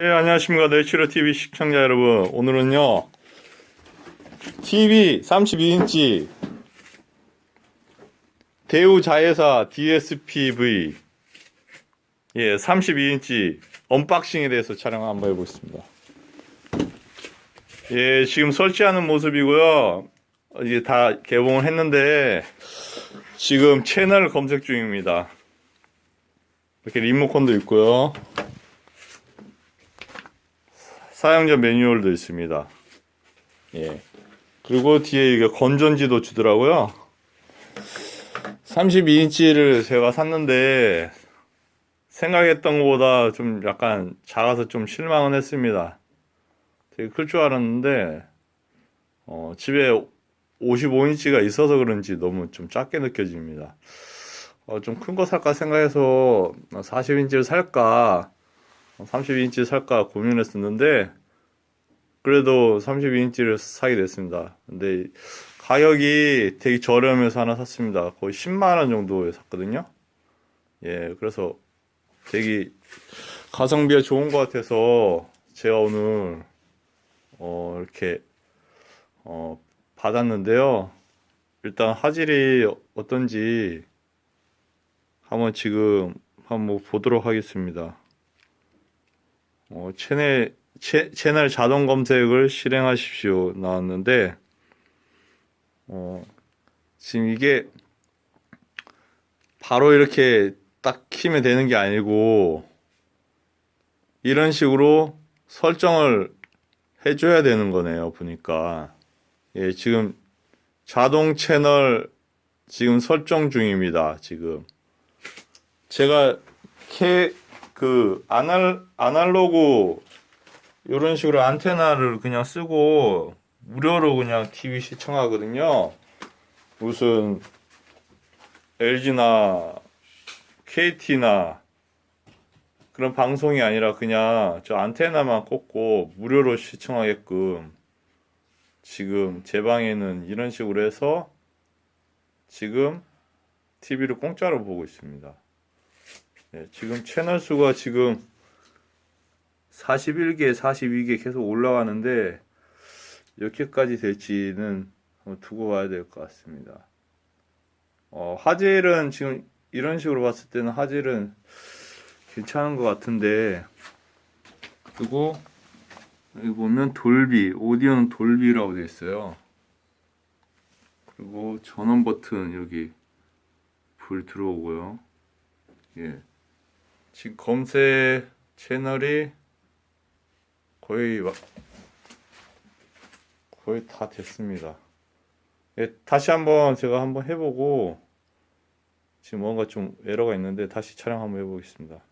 네, 안녕하십니까. 내추럴 TV 시청자 여러분. 오늘은요, TV 32인치 대우 자회사 DSPV 예, 32인치 언박싱에 대해서 촬영 한번 해보겠습니다. 예, 지금 설치하는 모습이고요. 이제 다 개봉을 했는데 지금 채널 검색 중입니다. 이렇게 리모컨도 있고요. 사용자 매뉴얼도 있습니다. 예. 그리고 뒤에 이게 건전지도 주더라고요. 32인치를 제가 샀는데 생각했던 것보다 좀 약간 작아서 좀 실망은 했습니다. 되게 클 줄 알았는데 어, 집에 55인치가 있어서 그런지 너무 좀 작게 느껴집니다. 어, 좀 큰 거 살까 생각해서 40인치를 살까 32인치 살까 고민했었는데 그래도 32인치를 사게 됐습니다. 근데 가격이 되게 저렴해서 하나 샀습니다. 거의 10만 원 정도에 샀거든요. 예, 그래서 되게 가성비가 좋은 것 같아서 제가 오늘 어, 이렇게 어, 받았는데요. 일단 화질이 어떤지 한번 지금 한번 보도록 하겠습니다. 어, 채널, 채, 채널 자동 검색을 실행하십시오 나왔는데, 어, 지금 이게 바로 이렇게 딱 키면 되는 게 아니고, 이런 식으로 설정을 해줘야 되는 거네요, 보니까. 예, 지금 자동 채널 지금 설정 중입니다, 지금. 제가 캐, 그 아날 아날로그 이런 식으로 안테나를 그냥 쓰고 무료로 그냥 TV 시청하거든요. 무슨 LG나 KT나 그런 방송이 아니라 그냥 저 안테나만 꽂고 무료로 시청하게끔 지금 제 방에는 이런 식으로 해서 지금 TV를 공짜로 보고 있습니다. 네, 지금 채널 수가 지금 41개, 42개 계속 올라가는데 이렇게까지 될지는 한번 두고 봐야 될 것 같습니다. 어, 화질은 지금 이런 식으로 봤을 때는 화질은 괜찮은 것 같은데 그리고 여기 보면 돌비, 오디오는 돌비라고 되어 있어요. 그리고 전원 버튼 여기 불 들어오고요. 예. 지금 검색 채널이 거의 막 거의 다 됐습니다. 예, 다시 한번 제가 한번 해보고 지금 뭔가 좀 에러가 있는데 다시 촬영 한번 해보겠습니다.